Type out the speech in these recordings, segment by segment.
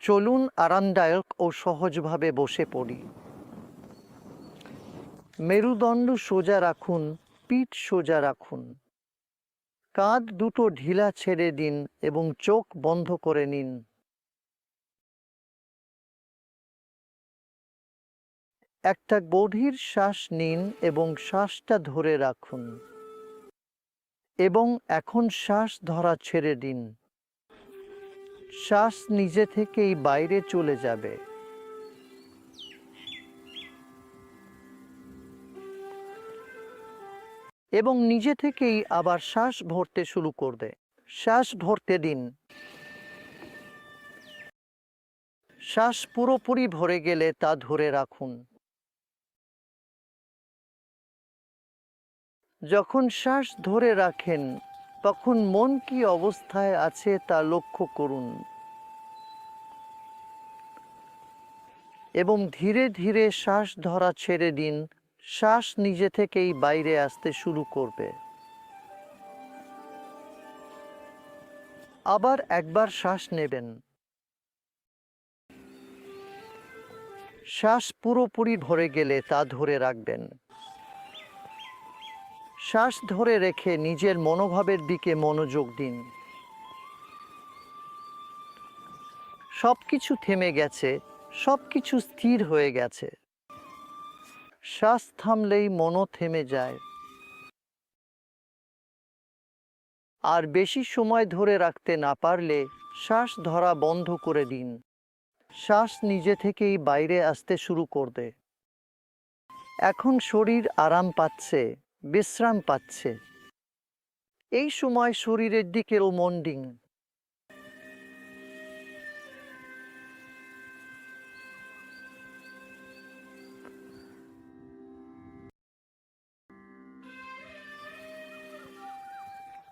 চলুন আরামদায়ক ও সহজভাবে বসে পড়ি। মেরুদণ্ড সোজা রাখুন, পিঠ সোজা রাখুন। কাঁধ দুটো ঢিলা ছেড়ে দিন এবং চোখ বন্ধ করে নিন। একটা গভীর শ্বাস নিন এবং শ্বাসটা ধরে রাখুন। এবং এখন শ্বাস ধরা ছেড়ে দিন। শ্বাস নিজে থেকেই বাইরে চলে যাবে। এবং নিজে থেকেই আবার শ্বাস ভরতে শুরু করবে। শ্বাস ভরতে দিন। শ্বাস পুরোপুরি ভরে গেলে তা ধরে রাখুন। যখন শ্বাস ধরে রাখেন তখন মন কি অবস্থায় আছে তা লক্ষ্য করুন। এবং ধীরে ধীরে শ্বাস ধরা ছেড়ে দিন, শ্বাস নিজে থেকেই বাইরে আসতে শুরু করবে। আবার একবার শ্বাস নেবেন। শ্বাস পুরোপুরি ভরে গেলে তা ধরে রাখবেন। শ্বাস ধরে রেখে নিজের মনোভাবের দিকে মনোযোগ দিন। সব কিছু থেমে গেছে সব কিছু স্থির হয়ে গেছে। শ্বাস থামলেই মনও থেমে যায়। আর বেশি সময় ধরে রাখতে না পারলে শ্বাস ধরা বন্ধ করে দিন। শ্বাস নিজে থেকেই বাইরে আসতে শুরু করবে। এখন শরীর আরাম পাচ্ছে। বিশ্রাম পাচ্ছে। এই সময় শরীরের দিকেও মন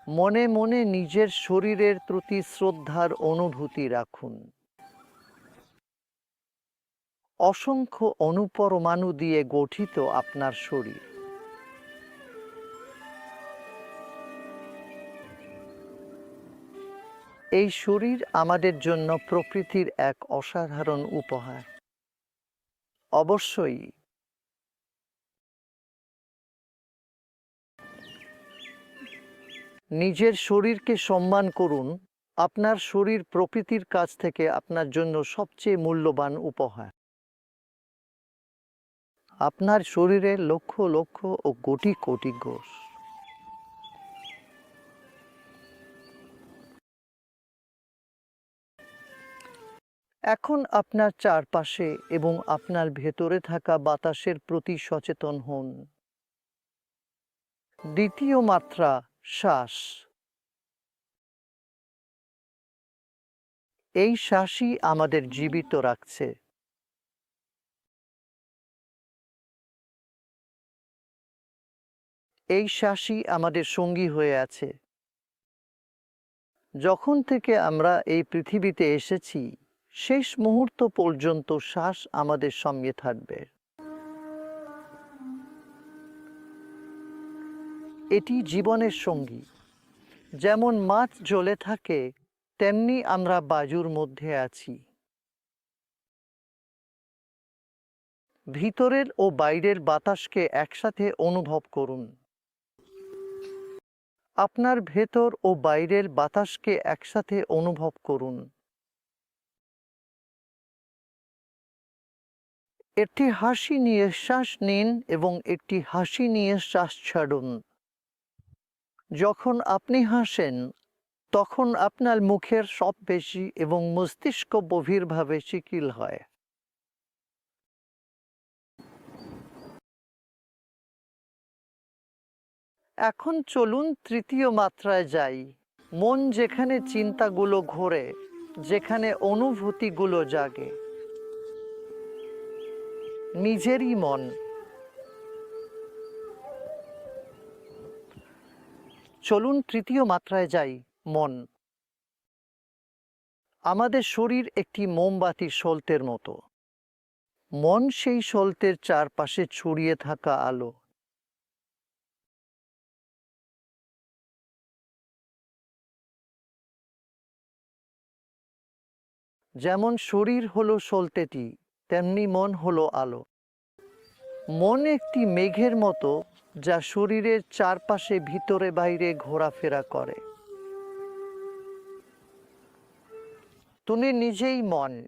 মনে মনে নিজের শরীরের প্রতি শ্রদ্ধার অনুভূতি রাখুন। অসংখ্য অনুপরমাণু দিয়ে গঠিত আপনার শরীর। এই শরীর আমাদের জন্য প্রকৃতির এক অসাধারণ উপহার। অবশ্যই। নিজের শরীরকে সম্মান করুন। আপনার শরীর প্রকৃতির কাছ থেকে আপনার জন্য সবচেয়ে মূল্যবান উপহার। আপনার শরীরে লক্ষ লক্ষ ও কোটি কোটি কোষ এখন আপনার চারপাশে এবং আপনার ভেতরে থাকা বাতাসের প্রতি সচেতন হন। দ্বিতীয় মাত্রা, শ্বাস। এই শ্বাসই আমাদের জীবিত রাখছে। এই শ্বাসই আমাদের সঙ্গী হয়ে আছে। যখন থেকে আমরা এই পৃথিবীতে এসেছি শেষ মুহূর্ত পর্যন্ত শ্বাস আমাদের সঙ্গে থাকবে। এটি জীবনের সঙ্গী। যেমন মাছ জ্বলে থাকে, তেমনি আমরা বাজুর মধ্যে আছি। ভিতরের ও বাইরের বাতাসকে একসাথে অনুভব করুন। আপনার ভেতর ও বাইরের বাতাসকে একসাথে অনুভব করুন। একটি হাসি নিয়ে শ্বাস নিন এবং একটি হাসি নিয়ে শ্বাস ছাড়ুন। যখন আপনি হাসেন, তখন আপনার মুখের সব বেশি এবং মস্তিষ্ক গভীরভাবে শিকিল হয়। এখন চলুন তৃতীয় মাত্রায় যাই। মন যেখানে চিন্তাগুলো ঘোরে, যেখানে অনুভূতিগুলো জাগে। নিজেরই মন। চলুন তৃতীয় মাত্রায় যাই, মন। আমাদের শরীর একটি মোমবাতি সলতের মতো। মন সেই সলতের চারপাশে ছড়িয়ে থাকা আলো। যেমন শরীর হলো সলতেটি তেমনি মন হলো আলো। মন একটি মেঘের মতো যা শরীরের চারপাশে ভিতরে বাইরে ঘোরাফেরা করে। তুমি নিজেই মন।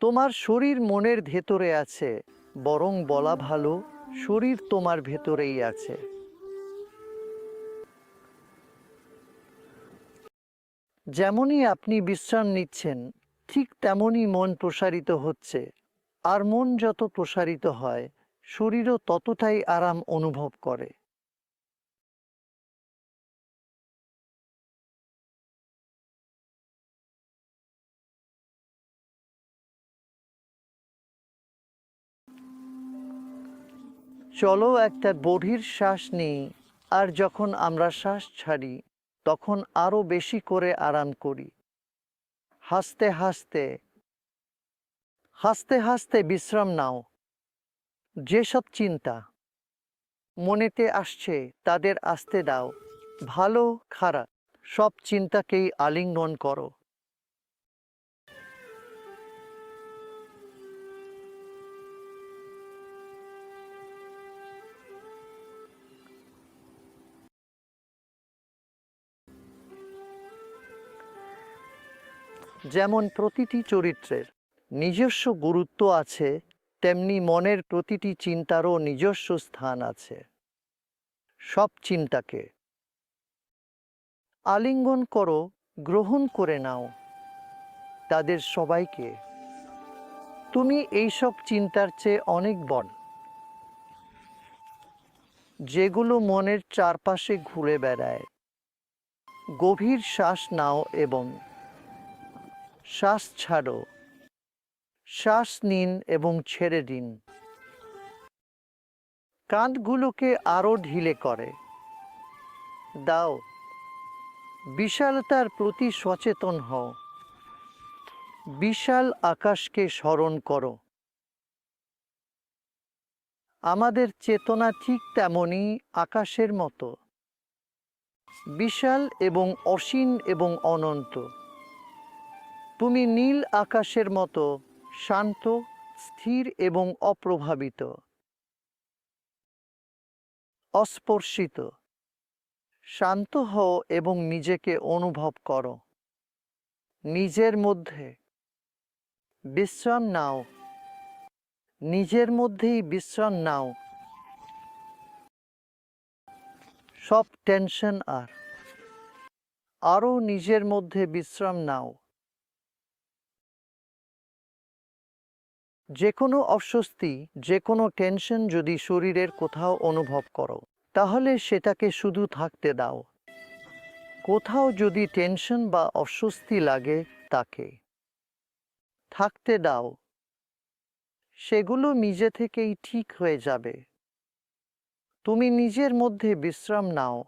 তোমার শরীর মনের ভেতরে আছে, বরং বলা ভালো, শরীর তোমার ভেতরেই আছে। যেমনই আপনি বিশ্রাম নিচ্ছেন, ঠিক তেমনই মন প্রসারিত হচ্ছে। আর মন যত প্রসারিত হয়, শরীরও ততটাই আরাম অনুভব করে। চলো একটা গভীর শ্বাস নিই, আর যখন আমরা শ্বাস ছাড়ি তখন আরও বেশি করে আরাম করি। হাসতে হাসতে হাসতে হাসতে বিশ্রাম নাও। যেসব চিন্তা মনেতে আসছে তাদের আসতে দাও। ভালো খারাপ সব চিন্তাকেই আলিঙ্গন করো। যেমন প্রতিটি চরিত্রের নিজস্ব গুরুত্ব আছে, তেমনি মনের প্রতিটি চিন্তারও নিজস্ব স্থান আছে। সব চিন্তাকে আলিঙ্গন করো, গ্রহণ করে নাও। তাদের সবাইকে, তুমি এইসব চিন্তার চেয়ে অনেক বড় যেগুলো মনের চারপাশে ঘুরে বেড়ায়। গভীর শ্বাস নাও এবং শ্বাস ছাড়ো। শ্বাস নিন এবং ছেড়ে দিন। কাঁধগুলোকে আরও ঢিলে করে। দাও। বিশালতার প্রতি সচেতন হও। বিশাল আকাশকে স্মরণ করো। আমাদের চেতনা ঠিক তেমনই আকাশের মতো। বিশাল এবং অসীম এবং অনন্ত। তুমি নীল আকাশের মতো শান্ত, স্থির এবং অপ্রভাবিত। অস্পর্শিত। শান্ত হও এবং নিজেকে অনুভব করো। নিজের মধ্যে। বিশ্রাম নাও। নিজের মধ্যেই বিশ্রাম নাও। সব টেনশন আর। আরও নিজের মধ্যে বিশ্রাম নাও। যে কোনো অস্বস্তি যে কোনো টেনশন যদি শরীরের কোথাও অনুভব করো, তাহলে সেটাকে শুধু থাকতে দাও। কোথাও যদি টেনশন বা অস্বস্তি লাগে, তাকে থাকতে দাও। সেগুলো নিজে থেকেই ঠিক হয়ে যাবে। তুমি নিজের মধ্যে বিশ্রাম নাও।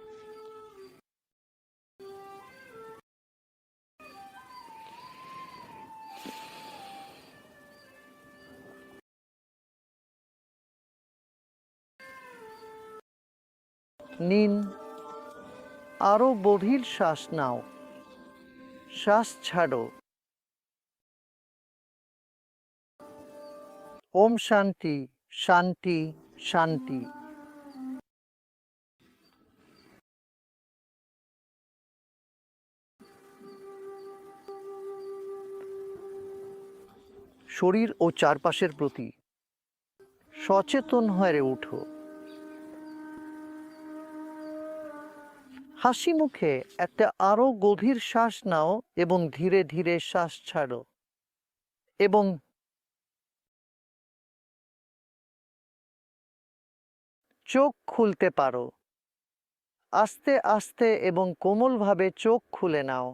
নিন। আরও গভীর শ্বাস নাও। শ্বাস ছাড়ো। ওম শান্তি শান্তি শান্তি। শরীর ও চারপাশের প্রতি সচেতন হয়ে উঠো। হাসি মুখে একটা আরও গভীর শ্বাস নাও এবং ধীরে ধীরে শ্বাস ছাড়ো। এবং চোখ খুলতে পারো। আস্তে আস্তে এবং কোমলভাবে চোখ খুলে নাও।